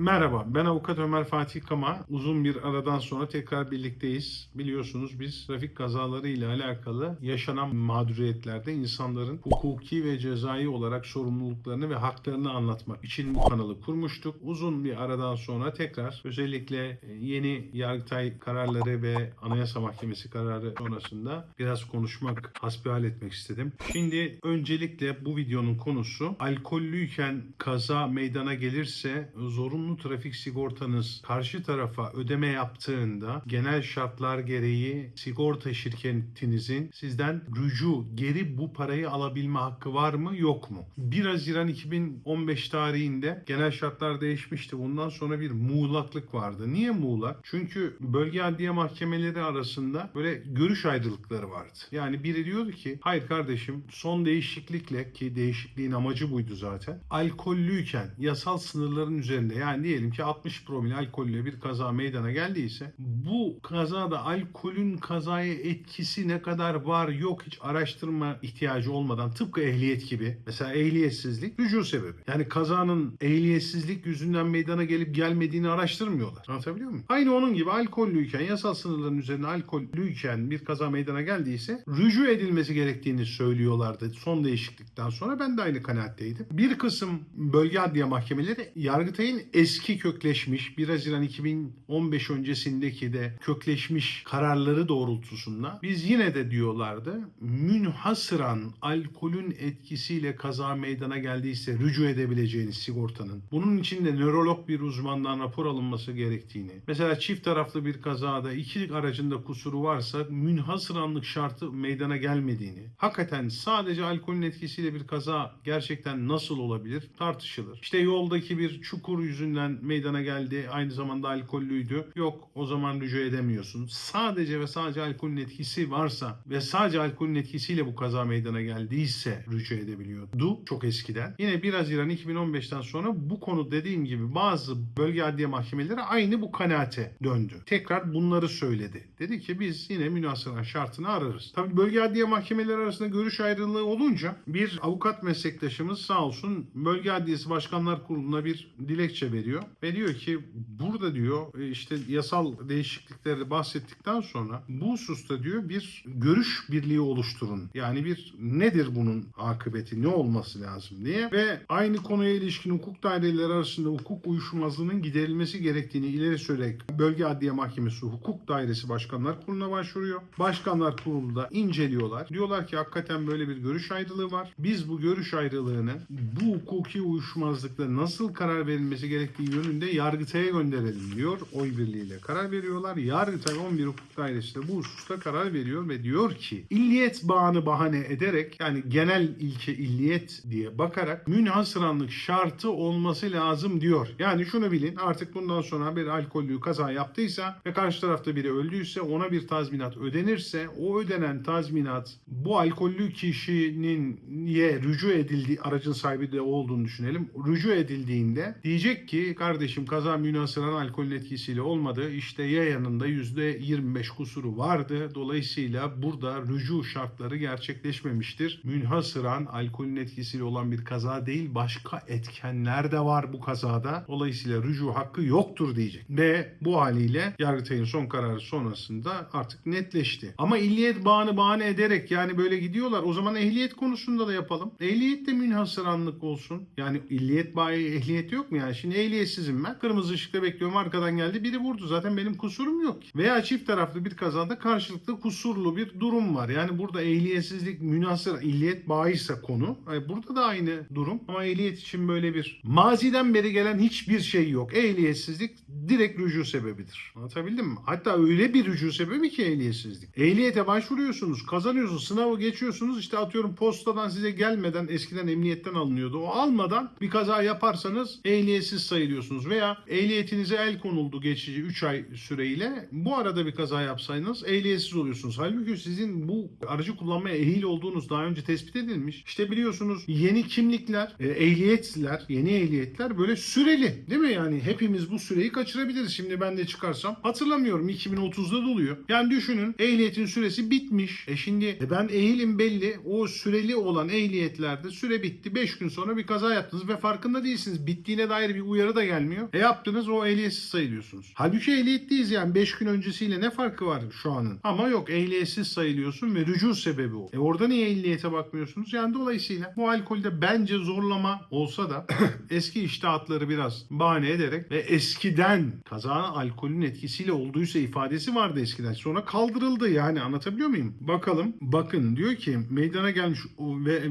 Merhaba, ben avukat Ömer Fatih Kama. Uzun bir aradan sonra tekrar birlikteyiz. Biliyorsunuz biz trafik kazaları ile alakalı yaşanan mağduriyetlerde insanların hukuki ve cezai olarak sorumluluklarını ve haklarını anlatmak için bu kanalı kurmuştuk. Uzun bir aradan sonra tekrar özellikle e, yeni Yargıtay kararları ve Anayasa Mahkemesi kararı sonrasında biraz konuşmak, hasbihal etmek istedim. Şimdi öncelikle bu videonun konusu alkollüyken kaza meydana gelirse zorunlu trafik sigortanız karşı tarafa ödeme yaptığında genel şartlar gereği sigorta şirketinizin sizden rücu geri bu parayı alabilme hakkı var mı yok mu? 1 Haziran 2015 tarihinde genel şartlar değişmişti. Bundan sonra bir muğlaklık vardı. Niye muğlak? Çünkü bölge adliye mahkemeleri arasında böyle görüş ayrılıkları vardı. Yani biri diyordu ki hayır kardeşim son değişiklikle ki değişikliğin amacı buydu zaten. Alkollüyken yasal sınırların üzerinde yani diyelim ki 60 promil alkolle bir kaza meydana geldiyse bu kazada alkolün kazaya etkisi ne kadar var yok hiç araştırma ihtiyacı olmadan tıpkı ehliyet gibi mesela ehliyetsizlik rücu sebebi. Yani kazanın ehliyetsizlik yüzünden meydana gelip gelmediğini araştırmıyorlar. Anlatabiliyor muyum? Aynı onun gibi alkollüyken yasal sınırların üzerine alkollüyken bir kaza meydana geldiyse rücu edilmesi gerektiğini söylüyorlardı son değişiklikten sonra ben de aynı kanaatteydim. Bir kısım bölge adliye mahkemeleri Yargıtay'ın eski kökleşmiş 1 Haziran 2015 öncesindeki de kökleşmiş kararları doğrultusunda biz yine de diyorlardı münhasıran alkolün etkisiyle kaza meydana geldiyse rücu edebileceğiniz sigortanın bunun için de nörolog bir uzmandan rapor alınması gerektiğini mesela çift taraflı bir kazada iki aracında kusuru varsa münhasıranlık şartı meydana gelmediğini hakikaten sadece alkolün etkisiyle bir kaza gerçekten nasıl olabilir tartışılır. İşte yoldaki bir çukur yüzünden meydana geldi aynı zamanda alkollüydü. Yok o zaman rücu edemiyorsun. Sadece ve sadece alkolün etkisi varsa ve sadece alkolün etkisiyle bu kaza meydana geldiyse rücu edebiliyordu çok eskiden. Yine 1 Haziran 2015'ten sonra bu konu dediğim gibi bazı bölge adliye mahkemeleri aynı bu kanaate döndü. Tekrar bunları söyledi. Dedi ki biz yine münasıran şartını ararız. Tabii bölge adliye mahkemeleri arasında görüş ayrılığı olunca bir avukat meslektaşımız sağ olsun bölge adliyesi başkanlar kuruluna bir dilekçe veriyor ve diyor ki burada diyor e, işte yasal değişiklikleri bahsettikten sonra bu hususta diyor bir görüş birliği oluşturun. Yani bir nedir bunun akıbeti ne olması lazım diye ve aynı konuya ilişkin hukuk daireleri arasında hukuk uyuşmazlığının giderilmesi gerektiğini ileri sürerek Bölge Adliye Mahkemesi Hukuk Dairesi Başkanlar Kurulu'na başvuruyor. Başkanlar Kurulu da inceliyorlar. Diyorlar ki hakikaten böyle bir görüş ayrılığı var. Biz bu görüş ayrılığını bu hukuki uyuşmazlıkla nasıl karar verilmesi gerektiği yönünde Yargıtay'a gönderelim diyor. Oy birliğiyle karar veriyorlar. Yargıtay 11 Hukuk Dairesi bu hususta karar veriyor ve diyor ki illiyet bağını bahane ederek yani genel ilke illiyet diye bakarak münhasıranlık şartı olması lazım diyor. Yani şunu bilin artık bundan sonra bir alkollü kaza yaptıysa ve karşı tarafta biri öldüyse ona bir tazminat ödenirse o ödenen tazminat bu alkollü kişinin ye rücu edildiği aracın sahibi de olduğunu düşünelim. Rücu edildiğinde diyecek ki kardeşim kaza münhasıran alkolün etkisiyle olmadı. İşte ya yanında %25 kusuru vardı. Dolayısıyla burada rücu şartları gerçekleşmemiştir. Münhasıran alkolün etkisiyle olan bir kaza değil başka etkenler de var bu kazada. Dolayısıyla rücu hakkı yoktur diyecek. Ve bu haliyle Yargıtay'ın son kararı sonrasında artık netleşti. Ama illiyet bağını bahane ederek yani böyle gidiyorlar. O zaman ehliyet konusunda da yapalım. Ehliyet de münhasıranlık olsun. Yani illiyet bağı ehliyet yok mu yani? Şimdi ehliyetsizim ben. Kırmızı ışıkta bekliyorum. Arkadan geldi. Biri vurdu. Zaten benim kusurum yok. ki. Veya çift taraflı bir kazada karşılıklı kusurlu bir durum var. Yani burada ehliyetsizlik münhasır illiyet bağıysa konu. e, Burada da aynı durum. Ama ehliyet için böyle bir maziden beri gelen hiçbir şey yok. Ehliyetsizlik direkt rücu sebebidir. Anlatabildim mi? Hatta öyle bir rücu sebebi ki ehliyetsizlik. Ehliyete başvuruyorsunuz, kazanıyorsunuz, sınavı geçiyorsunuz. İşte atıyorum postadan size gelmeden eskiden emniyetten alınıyordu. O almadan bir kaza yaparsanız ehliyetsiz sayılıyorsunuz. Veya ehliyetinize el konuldu geçici 3 ay süreyle. Bu arada bir kaza yapsaydınız ehliyetsiz oluyorsunuz. Halbuki sizin bu aracı kullanmaya ehil olduğunuz daha önce tespit edilmiş. İşte biliyorsunuz yeni kimlikler, e, ehliyetler, yeni ehliyetler böyle süreli değil mi? Yani hepimiz bu süreyi kaçırabiliriz. Şimdi ben de çıkarsam hatırlamıyorum 2030'da doluyor. Yani düşünün ehliyetin süresi bitmiş. E şimdi e ben ehilim belli. O süreli olan ehliyetlerde süre bitti. 5 gün sonra bir kaza yaptınız ve farkında değilsiniz. Bittiğine dair bir uyarı uyarı da gelmiyor. E yaptınız o ehliyetsiz sayılıyorsunuz. Halbuki ehliyetliyiz yani 5 gün öncesiyle ne farkı var şu anın? Ama yok ehliyetsiz sayılıyorsun ve rücu sebebi o. E orada niye ehliyete bakmıyorsunuz? Yani dolayısıyla bu alkolde bence zorlama olsa da eski iştahatları biraz bahane ederek ve eskiden kaza alkolün etkisiyle olduysa ifadesi vardı eskiden. Sonra kaldırıldı yani anlatabiliyor muyum? Bakalım bakın diyor ki meydana gelmiş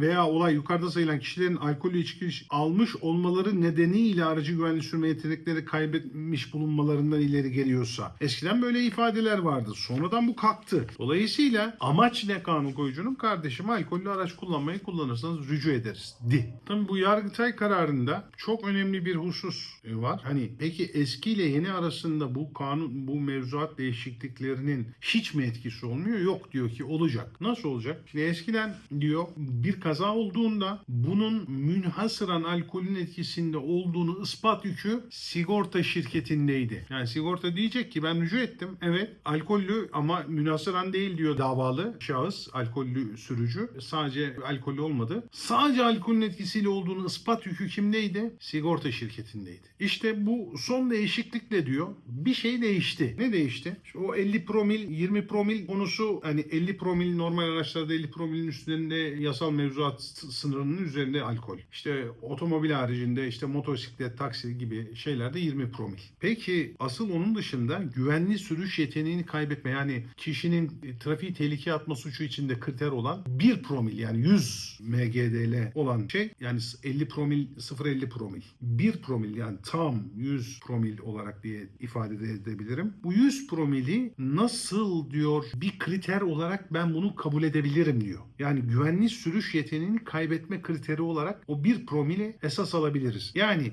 veya olay yukarıda sayılan kişilerin alkollü içki almış olmaları nedeniyle aracı güvenli sürme yetenekleri kaybetmiş bulunmalarından ileri geliyorsa. Eskiden böyle ifadeler vardı. Sonradan bu kalktı. Dolayısıyla amaç ne kanun koyucunun? Kardeşim alkollü araç kullanmayı kullanırsanız rücu ederiz. Di. Tabii bu Yargıtay kararında çok önemli bir husus e, var. Hani peki eski ile yeni arasında bu kanun bu mevzuat değişikliklerinin hiç mi etkisi olmuyor? Yok diyor ki olacak. Nasıl olacak? Şimdi eskiden diyor bir kaza olduğunda bunun münhasıran alkolün etkisinde olduğunu ispat yükü sigorta şirketindeydi. Yani sigorta diyecek ki ben rücu ettim. Evet alkollü ama münhasıran değil diyor davalı şahıs alkollü sürücü. Sadece alkollü olmadı. Sadece alkolün etkisiyle olduğunu ispat yükü kimdeydi? Sigorta şirketindeydi. İşte bu son değişiklikle diyor bir şey değişti. Ne değişti? Şu o 50 promil 20 promil konusu hani 50 promil normal araçlarda 50 promilin üstünde yasal mevzuat sınırının üzerinde alkol. İşte otomobil haricinde işte motosiklet, taksi gibi şeylerde 20 promil. Peki asıl onun dışında güvenli sürüş yeteneğini kaybetme yani kişinin e, trafiği tehlikeye atma suçu içinde kriter olan 1 promil yani 100 MGDL olan şey yani 50 promil 0.50 promil. 1 promil yani tam 100 promil olarak diye ifade de edebilirim. Bu 100 promili nasıl diyor bir kriter olarak ben bunu kabul edebilirim diyor. Yani güvenli sürüş yeteneğini kaybetme kriteri olarak o 1 promili esas alabiliriz. Yani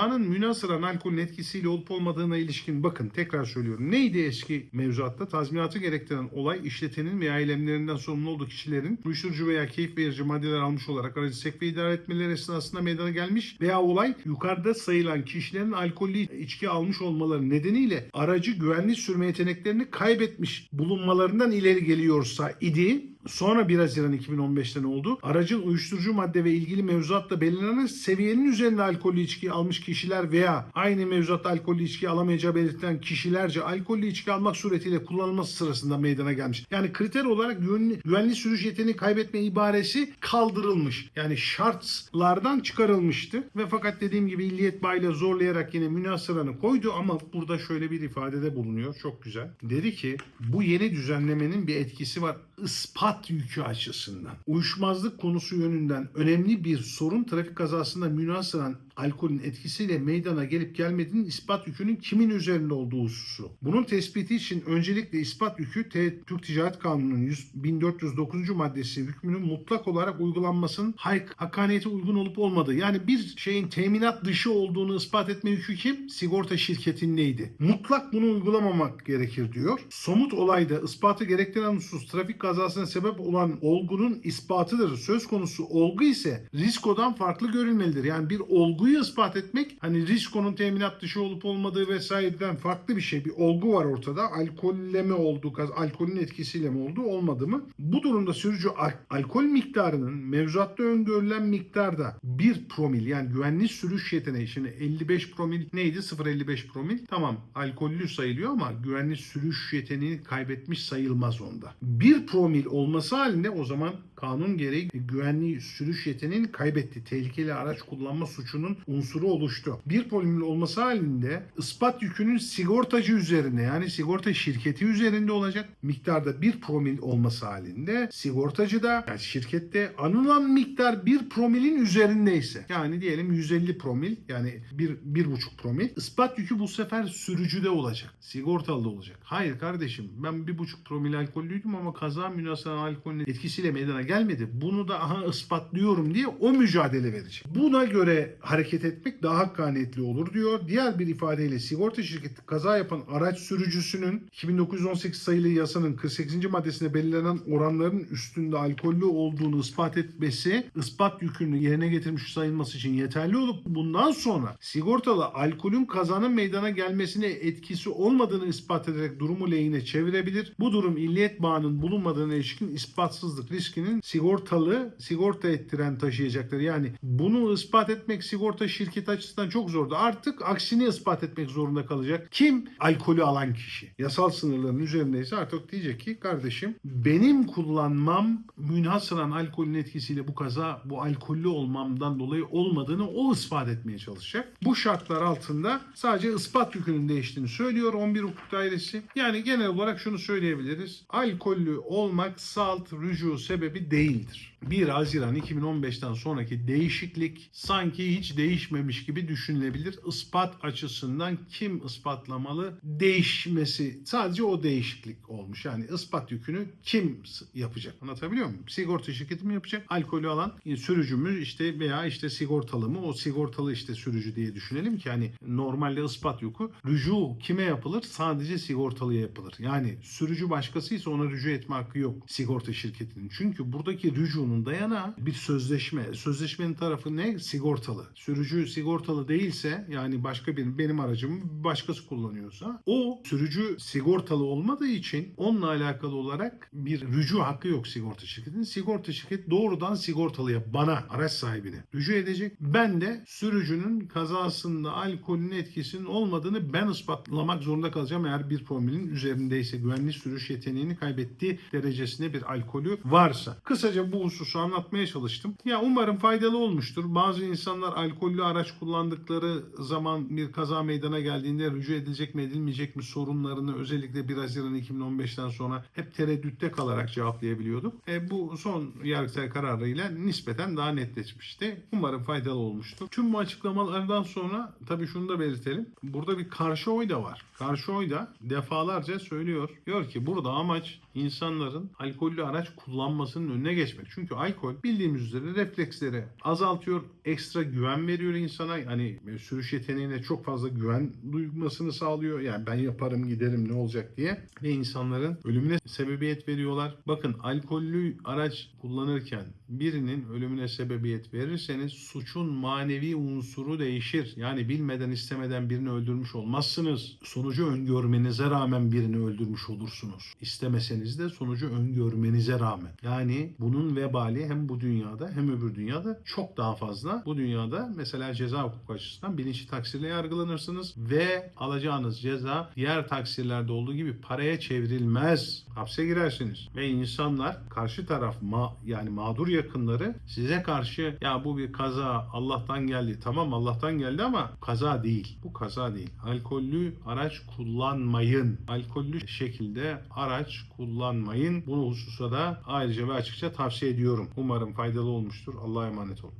kazanın münasıran alkolün etkisiyle olup olmadığına ilişkin bakın tekrar söylüyorum. Neydi eski mevzuatta? Tazminatı gerektiren olay işletenin veya eylemlerinden sorumlu olduğu kişilerin uyuşturucu veya keyif verici maddeler almış olarak aracı sevk ve idare etmeleri esnasında meydana gelmiş veya olay yukarıda sayılan kişilerin alkollü içki almış olmaları nedeniyle aracı güvenli sürme yeteneklerini kaybetmiş bulunmalarından ileri geliyorsa idi Sonra 1 Haziran 2015'te ne oldu? Aracın uyuşturucu madde ve ilgili mevzuatla belirlenen seviyenin üzerinde alkollü içki almış kişiler veya aynı mevzuatta alkollü içki alamayacağı belirtilen kişilerce alkollü içki almak suretiyle kullanılması sırasında meydana gelmiş. Yani kriter olarak güvenli, güvenli sürüş yeteneği kaybetme ibaresi kaldırılmış. Yani şartlardan çıkarılmıştı ve fakat dediğim gibi illiyet bayla zorlayarak yine münasıranı koydu ama burada şöyle bir ifadede bulunuyor. Çok güzel. Dedi ki bu yeni düzenlemenin bir etkisi var ispat yükü açısından. Uyuşmazlık konusu yönünden önemli bir sorun trafik kazasında münasıran alkolün etkisiyle meydana gelip gelmediğinin ispat yükünün kimin üzerinde olduğu hususu. Bunun tespiti için öncelikle ispat yükü T- Türk Ticaret Kanunu'nun 100 1409. maddesi hükmünün mutlak olarak uygulanmasının hak- hakkaniyete uygun olup olmadığı. Yani bir şeyin teminat dışı olduğunu ispat etme yükü kim? Sigorta şirketindeydi. Mutlak bunu uygulamamak gerekir diyor. Somut olayda ispatı gerektiren husus trafik kazasına sebep olan olgunun ispatıdır. Söz konusu olgu ise riskodan farklı görülmelidir. Yani bir olguyu ispat etmek hani riskonun teminat dışı olup olmadığı vesaireden farklı bir şey. Bir olgu var ortada. Alkolle mi oldu, alkolün etkisiyle mi oldu, olmadı mı? Bu durumda sürücü al- alkol miktarının mevzuatta öngörülen miktarda 1 promil yani güvenli sürüş yeteneği şimdi 55 promil neydi? 0.55 promil. Tamam alkollü sayılıyor ama güvenli sürüş yeteneğini kaybetmiş sayılmaz onda. 1 promil olması halinde o zaman kanun gereği güvenli sürüş yeteneğini kaybetti. Tehlikeli araç kullanma suçunun unsuru oluştu. 1 promil olması halinde ispat yükünün sigortacı üzerine yani sigorta şirketi üzerinde olacak. Miktarda 1 promil olması halinde sigortacı da yani şirkette anılan miktar 1 promilin üzerindeyse yani diyelim 150 promil yani 1 1,5 promil ispat yükü bu sefer sürücüde olacak. Sigortalı olacak. Hayır kardeşim ben 1,5 promil alkollüydüm ama kaza münasıran alkolün etkisiyle meydana gelmedi. Bunu da aha ispatlıyorum diye o mücadele verecek. Buna göre hareket etmek daha hakkaniyetli olur diyor. Diğer bir ifadeyle sigorta şirketi kaza yapan araç sürücüsünün 2918 sayılı yasanın 48. maddesinde belirlenen oranların üstünde alkollü olduğunu ispat etmesi ispat yükünü yerine getirmiş sayılması için yeterli olup bundan sonra sigortalı alkolün kazanın meydana gelmesine etkisi olmadığını ispat ederek durumu lehine çevirebilir. Bu durum illiyet bağının bulunmadığı olmadığına ilişkin ispatsızlık riskinin sigortalı sigorta ettiren taşıyacakları. Yani bunu ispat etmek sigorta şirketi açısından çok zordu. Artık aksini ispat etmek zorunda kalacak. Kim? Alkolü alan kişi. Yasal sınırların üzerindeyse artık diyecek ki kardeşim benim kullanmam münhasıran alkolün etkisiyle bu kaza bu alkollü olmamdan dolayı olmadığını o ispat etmeye çalışacak. Bu şartlar altında sadece ispat yükünün değiştiğini söylüyor 11 hukuk dairesi. Yani genel olarak şunu söyleyebiliriz. Alkollü olmak salt rücu sebebi değildir. 1 Haziran 2015'ten sonraki değişiklik sanki hiç değişmemiş gibi düşünülebilir. Ispat açısından kim ispatlamalı? Değişmesi sadece o değişiklik olmuş. Yani ispat yükünü kim yapacak? Anlatabiliyor muyum? Sigorta şirketi mi yapacak? Alkolü alan sürücü mü işte veya işte sigortalı mı? O sigortalı işte sürücü diye düşünelim ki hani normalde ispat yükü rücu kime yapılır? Sadece sigortalıya yapılır. Yani sürücü başkasıysa ona rücu etme hakkı yok sigorta şirketinin. Çünkü buradaki rücunun dayanağı bir sözleşme. Sözleşmenin tarafı ne? Sigortalı. Sürücü sigortalı değilse yani başka bir benim aracımı başkası kullanıyorsa o sürücü sigortalı olmadığı için onunla alakalı olarak bir rücu hakkı yok sigorta şirketinin. Sigorta şirketi doğrudan sigortalıya bana araç sahibine rücu edecek. Ben de sürücünün kazasında alkolün etkisinin olmadığını ben ispatlamak zorunda kalacağım eğer bir promilin üzerindeyse güvenli sürüş yeteneğini kaybettiği derecesinde bir alkolü varsa. Kısaca bu hususu anlatmaya çalıştım. Ya umarım faydalı olmuştur. Bazı insanlar alkollü araç kullandıkları zaman bir kaza meydana geldiğinde rücu edilecek mi edilmeyecek mi sorunlarını özellikle 1 Haziran 2015'ten sonra hep tereddütte kalarak cevaplayabiliyorduk. E, bu son yargıtay kararıyla nispeten daha netleşmişti. Umarım faydalı olmuştur. Tüm bu açıklamalardan sonra tabii şunu da belirtelim. Burada bir karşı oy da var. Karşı oy da defalarca söylüyor. Diyor ki burada amaç insanların alkollü araç kullanmasının önüne geçmek. Çünkü alkol bildiğimiz üzere refleksleri azaltıyor, ekstra güven veriyor insana. Hani sürüş yeteneğine çok fazla güven duymasını sağlıyor. Yani ben yaparım giderim ne olacak diye. Ve insanların ölümüne sebebiyet veriyorlar. Bakın alkollü araç kullanırken birinin ölümüne sebebiyet verirseniz suçun manevi unsuru değişir. Yani bilmeden istemeden birini öldürmüş olmazsınız. Sonucu öngörmenize rağmen birini öldürmüş olursunuz. İstemeseniz de sonucu öngörmenize rağmen. Yani bunun vebali hem bu dünyada hem öbür dünyada çok daha fazla. Bu dünyada mesela ceza hukuku açısından bilinçli taksirle yargılanırsınız ve alacağınız ceza diğer taksirlerde olduğu gibi paraya çevrilmez. Hapse girersiniz ve insanlar karşı taraf ma yani mağdur yakınları size karşı ya bu bir kaza Allah'tan geldi. Tamam Allah'tan geldi ama kaza değil. Bu kaza değil. Alkollü araç kullanmayın. Alkollü şekilde araç kullanmayın. Bunu hususa da ayrıca ve açıkça tavsiye ediyorum. Umarım faydalı olmuştur. Allah'a emanet olun.